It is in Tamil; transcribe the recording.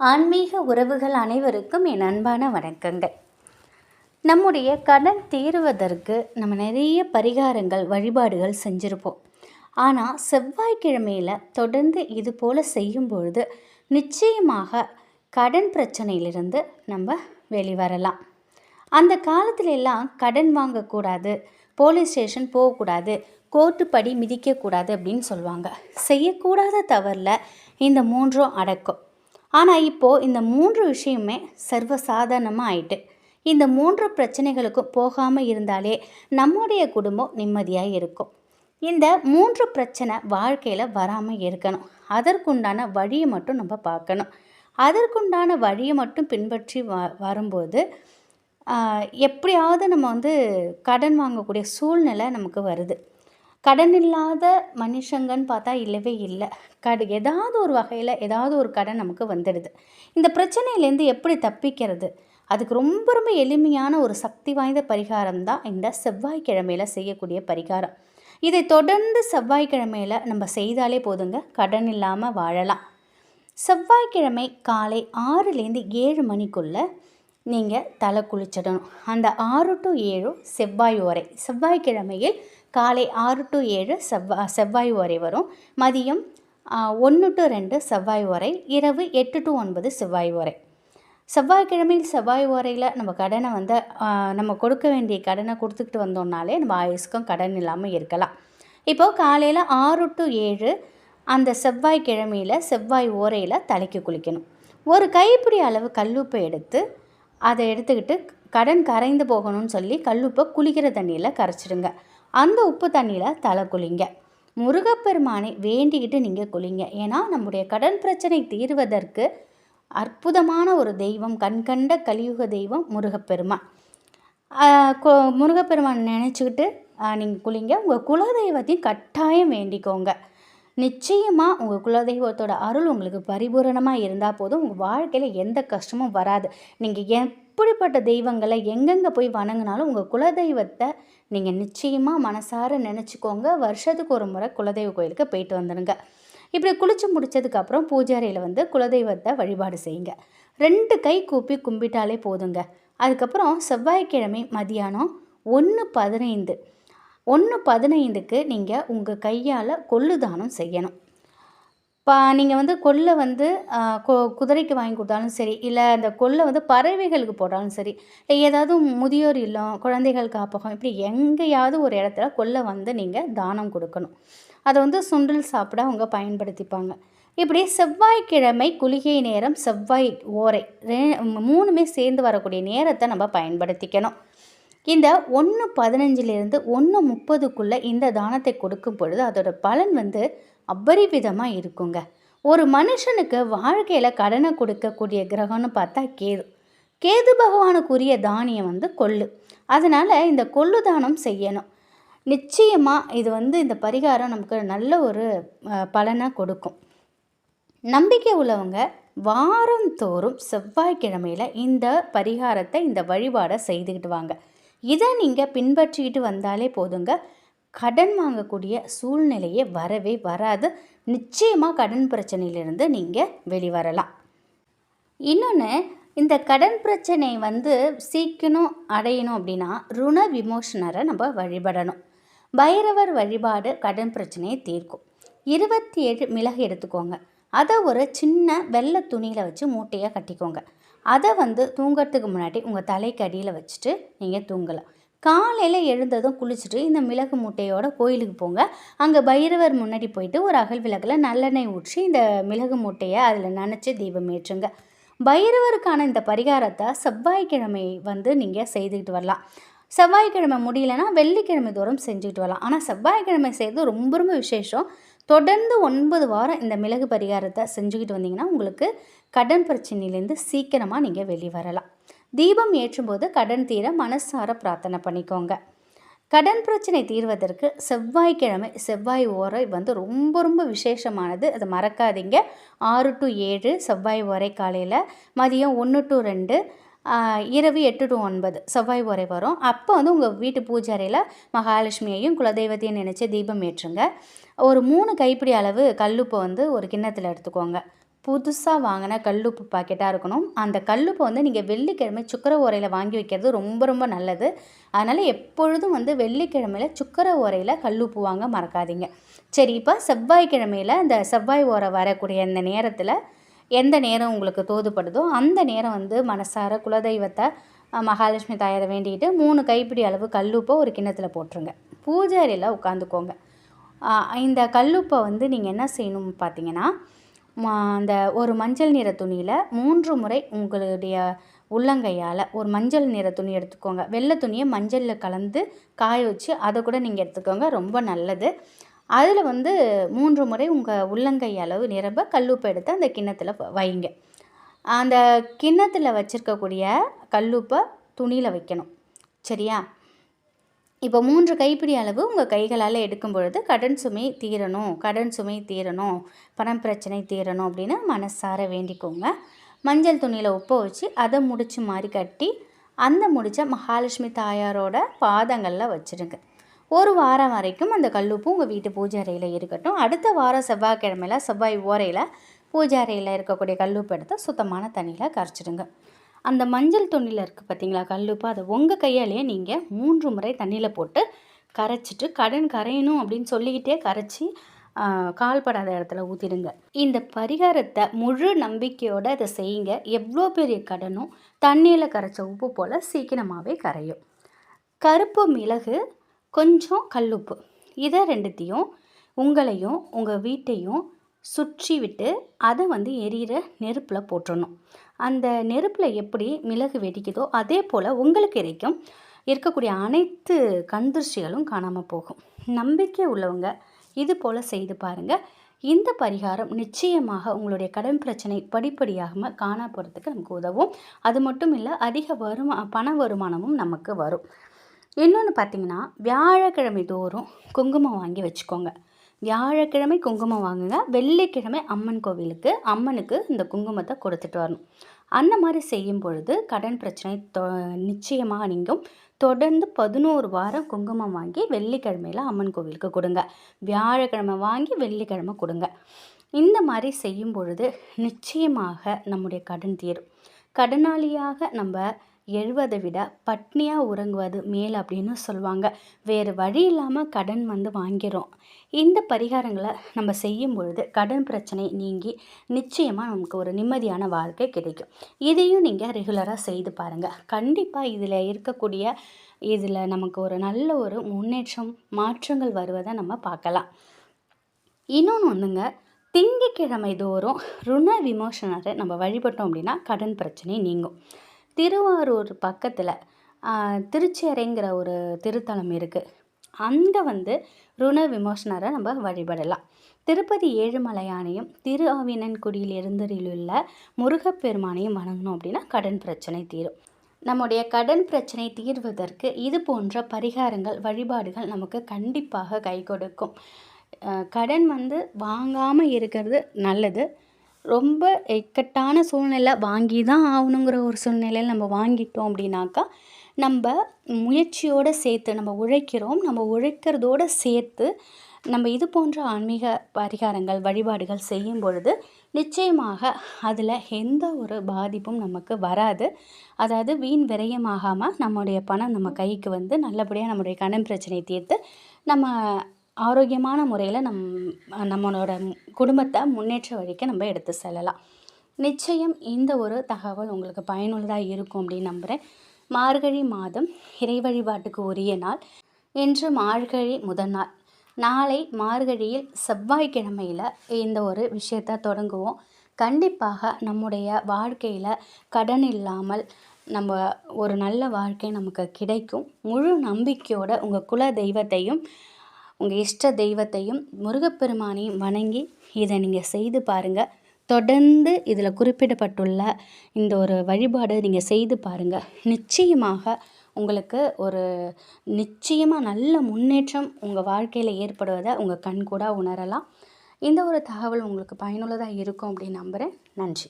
ஆன்மீக உறவுகள் அனைவருக்கும் என் அன்பான வணக்கங்கள். நம்முடைய கடன் தீருவதற்கு நம்ம நிறைய பரிகாரங்கள் வழிபாடுகள் செஞ்சுருப்போம். ஆனால் செவ்வாய்க்கிழமையில் தொடர்ந்து இது போல் செய்யும்பொழுது நிச்சயமாக கடன் பிரச்சனையிலிருந்து நம்ம வெளிவரலாம். அந்த காலத்துல எல்லாம் கடன் வாங்கக்கூடாது போலீஸ் ஸ்டேஷன் போகக்கூடாது கோர்ட்டு படி மிதிக்கக்கூடாது அப்படின்னு சொல்லுவாங்க. செய்யக்கூடாத தவறில் இந்த மூன்றும் அடக்கும். ஆனால் இப்போது இந்த மூன்று விஷயமே சர்வசாதாரணமாக ஆயிட்டு இந்த மூன்று பிரச்சனைகளுக்கும் போகாமல் இருந்தாலே நம்முடைய குடும்பம் நிம்மதியாக இருக்கும். இந்த மூன்று பிரச்சனை வாழ்க்கையில் வராமல் இருக்கணும். அதற்குண்டான வழியை மட்டும் நம்ம பார்க்கணும். அதற்குண்டான வழியை மட்டும் பின்பற்றி வ வரும்போது எப்படியாவது நம்ம வந்து கடன் வாங்கக்கூடிய சூழ்நிலை நமக்கு வருது. கடன் இல்லாத மனுஷங்கன்னு பார்த்தா இல்லவே இல்லை. கடு ஏதாவது ஒரு வகையில் ஏதாவது ஒரு கடன் நமக்கு வந்துடுது. இந்த பிரச்சனையிலேருந்து எப்படி தப்பிக்கிறது? அதுக்கு ரொம்ப ரொம்ப எளிமையான ஒரு சக்தி வாய்ந்த பரிகாரம் தான் இந்த செவ்வாய்க்கிழமையில் செய்யக்கூடிய பரிகாரம். இதை தொடர்ந்து செவ்வாய்க்கிழமையில் நம்ம செய்தாலே போதுங்க. கடன் இல்லாமல் வாழலாம். செவ்வாய்க்கிழமை காலை ஆறுலேருந்து ஏழு மணிக்குள்ளே நீங்கள் தலை குளிச்சிடணும். அந்த ஆறு டு ஏழு செவ்வாய் ஓரை செவ்வாய்க்கிழமையில் காலை ஆறு டு ஏழு செவ்வா செவ்வாய் ஓரை வரும். மதியம் ஒன்று டு ரெண்டு செவ்வாய் ஓரை இரவு எட்டு டு ஒன்பது செவ்வாய் ஓரை செவ்வாய்க்கிழமையில் செவ்வாய் ஓரையில் நம்ம கடனை வந்து நம்ம கொடுக்க வேண்டிய கடனை கொடுத்துக்கிட்டு வந்தோம்னாலே நம்ம ஆயுஸ்க்கும் கடன் இல்லாமல் இருக்கலாம். இப்போது காலையில் ஆறு டு ஏழு அந்த செவ்வாய்க்கிழமையில் செவ்வாய் ஓரையில் தலைக்கு குளிக்கணும். ஒரு கைப்பிடி அளவு கல்லுப்பை எடுத்து அதை எடுத்துக்கிட்டு கடன் கரைந்து போகணும்னு சொல்லி கல்லுப்பை குளிக்கிற தண்ணியில் கரைச்சிடுங்க. அந்த உப்பு தண்ணியில் தலை குளிங்க. முருகப்பெருமானை வேண்டிக்கிட்டு நீங்கள் குளிங்க. ஏன்னா நம்முடைய கடன் பிரச்சனை தீர்வதற்கு அற்புதமான ஒரு தெய்வம் கண்கண்ட கலியுக தெய்வம் முருகப்பெருமான். முருகப்பெருமான் நினச்சிக்கிட்டு நீங்கள் குளிங்க. உங்கள் குலதெய்வத்தையும் கட்டாயம் வேண்டிக்கோங்க. நிச்சயமாக உங்கள் குலதெய்வத்தோட அருள் உங்களுக்கு பரிபூரணமாக இருந்தால் போதும். உங்கள் வாழ்க்கையில் எந்த கஷ்டமும் வராது. நீங்கள் எப்படிப்பட்ட தெய்வங்களை எங்கெங்கே போய் வணங்கினாலும் உங்கள் குலதெய்வத்தை நீங்கள் நிச்சயமாக மனசார நினச்சிக்கோங்க. வருஷத்துக்கு ஒரு முறை குலதெய்வ கோயிலுக்கு போயிட்டு வந்துடுங்க இப்படி குளித்து முடித்ததுக்கப்புறம் பூஜாரியில் வந்து குலதெய்வத்தை வழிபாடு செய்யுங்க. ரெண்டு கை கூப்பி கும்பிட்டாலே போதுங்க. அதுக்கப்புறம் செவ்வாய்க்கிழமை மதியானம் ஒன்று பதினைந்து ஒன்று பதினைந்துக்கு நீங்கள் உங்கள் கையால் கொள்ளு தானம் செய்யணும். பா நீங்கள் வந்து கொல்லை வந்து கொ- குதிரைக்கு வாங்கி கொடுத்தாலும் சரி இல்லை அந்த கொல்லை வந்து பறவைகளுக்கு போட்டாலும் சரி இல்லை ஏதாவது முதியோர் இல்லம் குழந்தைகள் காப்பகம் இப்படி எங்கேயாவது ஒரு இடத்துல கொல்லை வந்து நீங்கள் தானம் கொடுக்கணும். அதை வந்து சுண்டல் சாப்பிட அவங்க பயன்படுத்திப்பாங்க. இப்படி செவ்வாய்க்கிழமை குளிகை நேரம் செவ்வாய் ஓரை ரெ- மூணுமே சேர்ந்து வரக்கூடிய நேரத்தை நம்ம பயன்படுத்திக்கணும். இந்த ஒன்று பதினஞ்சிலிருந்து ஒன்று முப்பதுக்குள்ளே இந்த தானத்தை கொடுக்கும் பொழுது அதோட பலன் வந்து அபரிவிதமாக இருக்குங்க. ஒரு மனுஷனுக்கு வாழ்க்கையில் கடனை கொடுக்கக்கூடிய கிரகம்னு பார்த்தா கேது. கேது பகவானுக்குரிய தானியம் வந்து கொள்ளு. அதனால் இந்த கொள்ளு தானம் செய்யணும். நிச்சயமாக இது வந்து இந்த பரிகாரம் நமக்கு நல்ல ஒரு பலனை கொடுக்கும். நம்பிக்கை உள்ளவங்க வாரந்தோறும் செவ்வாய்க்கிழமையில் இந்த பரிகாரத்தை இந்த வழிபாடை செய்துக்கிட்டு வாங்க. இதை நீங்கள் பின்பற்றிக்கிட்டு வந்தாலே போதுங்க. கடன் வாங்கக்கூடிய சூழ்நிலையே வரவே வராது. நிச்சயமாக கடன் பிரச்சனையிலிருந்து நீங்கள் வெளிவரலாம். இன்னொன்று இந்த கடன் பிரச்சனை வந்து சீக்கிரம் அடையணும் அப்படின்னா ருண விமோசனரை நம்ம வழிபடணும். பைரவர் வழிபாடு கடன் பிரச்சனையை தீர்க்கும். இருபத்தி ஏழு மிளகு எடுத்துக்கோங்க. அதை ஒரு சின்ன வெள்ளை துணியில் வச்சு மூட்டையாக கட்டிக்கோங்க. அதை வந்து தூங்கிறதுக்கு முன்னாடி உங்கள் தலைக்கு அடியில் வச்சுட்டு நீங்கள் தூங்கலாம். காலையில் எழுந்ததும் குளிச்சுட்டு இந்த மிளகு மூட்டையோட கோயிலுக்கு போங்க. அங்கே பைரவர் முன்னாடி போயிட்டு ஒரு அகல் விளக்கில் நல்லெண்ணெய் ஊற்றி இந்த மிளகு மூட்டையை அதில் நினச்சி தீபம் ஏற்றுங்க. பைரவருக்கான இந்த பரிகாரத்தை செவ்வாய்க்கிழமை வந்து நீங்கள் செய்துக்கிட்டு வரலாம். செவ்வாய்க்கிழமை முடியலன்னா வெள்ளிக்கிழமை தோறும் செஞ்சுக்கிட்டு வரலாம். ஆனால் செவ்வாய்க்கிழமை செய்கிறது ரொம்ப ரொம்ப விசேஷம். தொடர்ந்து ஒன்பது வாரம் இந்த மிளகு பரிகாரத்தை செஞ்சுக்கிட்டு வந்தீங்கன்னா உங்களுக்கு கடன் பிரச்சனையிலேருந்து சீக்கிரமாக நீங்கள் வெளிவரலாம். தீபம் ஏற்றும்போது கடன் தீர மனசார பிரார்த்தனை பண்ணிக்கோங்க. கடன் பிரச்சனை தீர்வதற்கு செவ்வாய்க்கிழமை செவ்வாய் ஓரை வந்து ரொம்ப ரொம்ப விசேஷமானது. அதை மறக்காதீங்க. ஆறு டு ஏழு செவ்வாய் ஓரை காலையில் மதியம் ஒன்று டு ரெண்டு இரவு எட்டு டு ஒன்பது. செவ்வாய் உரை வரும். அப்போ வந்து உங்கள் வீட்டு பூஜாரியில் மகாலட்சுமியையும் குலதெய்வத்தையும் நினச்சி தீபம் ஏற்றுங்க. ஒரு மூணு கைப்பிடி அளவு கல்லுப்பை வந்து ஒரு கிண்ணத்தில் எடுத்துக்கோங்க. புதுசாக வாங்கின கல்லுப்பு பாக்கெட்டாக இருக்கணும். அந்த கல்லுப்பை வந்து நீங்கள் வெள்ளிக்கிழமை சுக்கர உரையில் வாங்கி வைக்கிறது ரொம்ப ரொம்ப நல்லது. அதனால் எப்பொழுதும் வந்து வெள்ளிக்கிழமையில் சுக்கர ஓரையில் கல்லுப்பு வாங்க மறக்காதீங்க. சரி இப்போ செவ்வாய்க்கிழமையில் இந்த செவ்வாய் ஓரை வரக்கூடிய இந்த நேரத்தில் எந்த நேரம் உங்களுக்கு தோதுப்படுதோ அந்த நேரம் வந்து மனசார குலதெய்வத்தை மகாலட்சுமி தாயாரை வேண்டிக்கிட்டு மூணு கைப்பிடி அளவு கல்லுப்பை ஒரு கிண்ணத்தில் போட்டுருங்க. பூஜை அறையில் உட்காந்துக்கோங்க இந்த கல்லுப்பை வந்து நீங்கள் என்ன செய்யணும் பார்த்தீங்கன்னா அந்த ஒரு மஞ்சள் நிற துணியில் மூன்று முறை உங்களுடைய உள்ளங்கையால் ஒரு மஞ்சள் நிற துணி எடுத்துக்கோங்க. வெள்ளை துணியை மஞ்சளில் கலந்து காய வச்சு அதை கூட நீங்கள் எடுத்துக்கோங்க. ரொம்ப நல்லது. அதில் வந்து மூன்று முறை உங்கள் உள்ளங்கை அளவு நிரம்ப கல்லுப்பை எடுத்து அந்த கிண்ணத்தில் வைங்க அந்த கிண்ணத்தில் வச்சுருக்கக்கூடிய கல்லுப்பை துணியில் வைக்கணும். சரியா? இப்போ மூன்று கைப்பிடி அளவு உங்கள் கைகளால் எடுக்கும் பொழுது கடன் சுமை தீரணும் கடன் சுமை தீரணும் பணம் பிரச்சனை தீரணும் அப்படின்னு மனசார வேண்டிக்கோங்க. மஞ்சள் துணியில் உப்பை வச்சு அதை முடிச்சு மாதிரி கட்டி அந்த முடிச்ச மகாலட்சுமி தாயாரோட பாதங்களில் வச்சுருங்க. ஒரு வாரம் வரைக்கும் அந்த கல்லுப்பு உங்கள் வீட்டு பூஜை அறையில் இருக்கட்டும். அடுத்த வாரம் செவ்வாய்க்கிழமையில் செவ்வாய் ஓரையில் பூஜை அறையில் இருக்கக்கூடிய கல்லுப்பு எடுத்து சுத்தமான தண்ணியில் கரைச்சிடுங்க. அந்த மஞ்சள் துணியில் இருக்குது பார்த்தீங்களா கல்லுப்பு? அதை உங்கள் கையாலேயே நீங்கள் மூன்று முறை தண்ணியில் போட்டு கரைச்சிட்டு கடன் கரையணும் அப்படின்னு சொல்லிக்கிட்டே கரைச்சி கால்படாத இடத்துல ஊற்றிடுங்க இந்த பரிகாரத்தை முழு நம்பிக்கையோடு அதை செய்யுங்க. எவ்வளோ பெரிய கடனும் தண்ணியில் கரைச்ச உப்பு போல் சீக்கிரமாகவே கரையும். கருப்பு மிளகு கொஞ்சம் கல்லுப்பு. இதை ரெண்டுத்தையும் உங்களையும் உங்கள் வீட்டையும் சுற்றி விட்டு அதை வந்து எரியிற நெருப்பில் போட்டுடணும் அந்த நெருப்பில் எப்படி மிளகு வெடிக்குதோ அதே போல் உங்களுக்கு இறைக்கும். இருக்கக்கூடிய அனைத்து கண்திருஷ்டிகளும் காணாமல் போகும். நம்பிக்கை உள்ளவங்க இது போல் செய்து பாருங்கள் இந்த பரிகாரம் நிச்சயமாக உங்களுடைய கடன் பிரச்சனை படிப்படியாக காண போகிறதுக்கு நமக்கு உதவும். அது மட்டும் இல்லை அதிக வருமா பண வருமானமும் நமக்கு வரும். இன்னொன்று பார்த்தீங்கன்னா வியாழக்கிழமை தோறும் குங்குமம் வாங்கி வச்சுக்கோங்க. வியாழக்கிழமை குங்குமம் வாங்குங்க. வெள்ளிக்கிழமை அம்மன் கோவிலுக்கு அம்மனுக்கு இந்த குங்குமத்தை கொடுத்துட்டு வரணும். அந்த மாதிரி செய்யும் பொழுது கடன் பிரச்சனை தொ நிச்சயமாக நீங்கும். தொடர்ந்து பதினோரு வாரம் குங்குமம் வாங்கி வெள்ளிக்கிழமையில் அம்மன் கோவிலுக்கு கொடுங்க. வியாழக்கிழமை வாங்கி வெள்ளிக்கிழமை கொடுங்க. இந்த மாதிரி செய்யும் பொழுது நிச்சயமாக நம்முடைய கடன் தீரும். கடனாளியாக நம்ம எழுவதை விட பட்னியாக உறங்குவது மேல் அப்படின்னு சொல்லுவாங்க. வேறு வழி இல்லாமல் கடன் வந்து வாங்கிறோம் இந்த பரிகாரங்களை நம்ம செய்யும் பொழுது கடன் பிரச்சனை நீங்கி நிச்சயமாக நமக்கு ஒரு நிம்மதியான வாழ்க்கை கிடைக்கும். இதையும் நீங்கள் ரெகுலராக செய்து பாருங்கள் கண்டிப்பாக இதில் இருக்கக்கூடிய இதில் நமக்கு ஒரு நல்ல ஒரு முன்னேற்றம் மாற்றங்கள் வருவதை நம்ம பார்க்கலாம். இன்னொன்று ஒன்றுங்க திங்கக்கிழமை தோறும் ருண விமோசனரை நம்ம வழிபட்டோம் அப்படின்னா கடன் பிரச்சனை நீங்கும். திருவாரூர் பக்கத்தில் திருச்சேரைங்கிற ஒரு திருத்தலம் இருக்குது அங்கே வந்து ருண விமோசனரை நம்ம வழிபடலாம். திருப்பதி ஏழுமலையானையும் திரு ஆவினன்குடியில் இருந்தரிலுள்ள முருகப்பெருமானையும் வணங்கணும் அப்படின்னா கடன் பிரச்சனை தீரும். நம்முடைய கடன் பிரச்சனை தீர்வதற்கு இது போன்ற பரிகாரங்கள் வழிபாடுகள் நமக்கு கண்டிப்பாக கை கொடுக்கும். கடன் வந்து வாங்காமல் இருக்கிறது நல்லது. ரொம்ப இக்கட்டான சூழ்நிலை வாங்கி தான் ஆகணுங்கிற ஒரு சூழ்நிலையில் நம்ம வாங்கிட்டோம் அப்படின்னாக்கா நம்ம முயற்சியோடு சேர்த்து நம்ம உழைக்கிறோம். நம்ம உழைக்கிறதோடு சேர்த்து நம்ம இது போன்ற ஆன்மீக பரிகாரங்கள் வழிபாடுகள் செய்யும் பொழுது நிச்சயமாக அதில் எந்த ஒரு பாதிப்பும் நமக்கு வராது. அதாவது வீண் விரயமாகாமல் நம்முடைய பணம் நம்ம கைக்கு வந்து நல்லபடியாக நம்முடைய கடன் பிரச்சனை தீர்த்து நம்ம ஆரோக்கியமான முறையில் நம் நம்மளோட குடும்பத்தை முன்னேற்ற வழிக்கு நம்ம எடுத்து செல்லலாம். நிச்சயம் இந்த ஒரு தகவல் உங்களுக்கு பயனுள்ளதாக இருக்கும் அப்படின்னு நம்புகிறேன் மார்கழி மாதம் இறை வழிபாட்டுக்கு உரிய நாள். இன்று மார்கழி முதல் நாள். நாளை மார்கழியில் செவ்வாய்க்கிழமையில் இந்த ஒரு விஷயத்தை தொடங்குவோம். கண்டிப்பாக நம்முடைய வாழ்க்கையில் கடன் இல்லாமல் நம்ம ஒரு நல்ல வாழ்க்கை நமக்கு கிடைக்கும். முழு நம்பிக்கையோடு உங்கள் குல தெய்வத்தையும் உங்கள் இஷ்ட தெய்வத்தையும் முருகப்பெருமானையும் வணங்கி இதை நீங்கள் செய்து பாருங்கள் தொடர்ந்து இதில் குறிப்பிடப்பட்டுள்ள இந்த ஒரு வழிபாடு நீங்கள் செய்து பாருங்கள் நிச்சயமாக உங்களுக்கு ஒரு நிச்சயமாக நல்ல முன்னேற்றம் உங்கள் வாழ்க்கையில் ஏற்படுவதை உங்கள் கண் கூட உணரலாம். இந்த ஒரு தகவல் உங்களுக்கு பயனுள்ளதாக இருக்கும் அப்படின்னு நம்புகிறேன் நன்றி.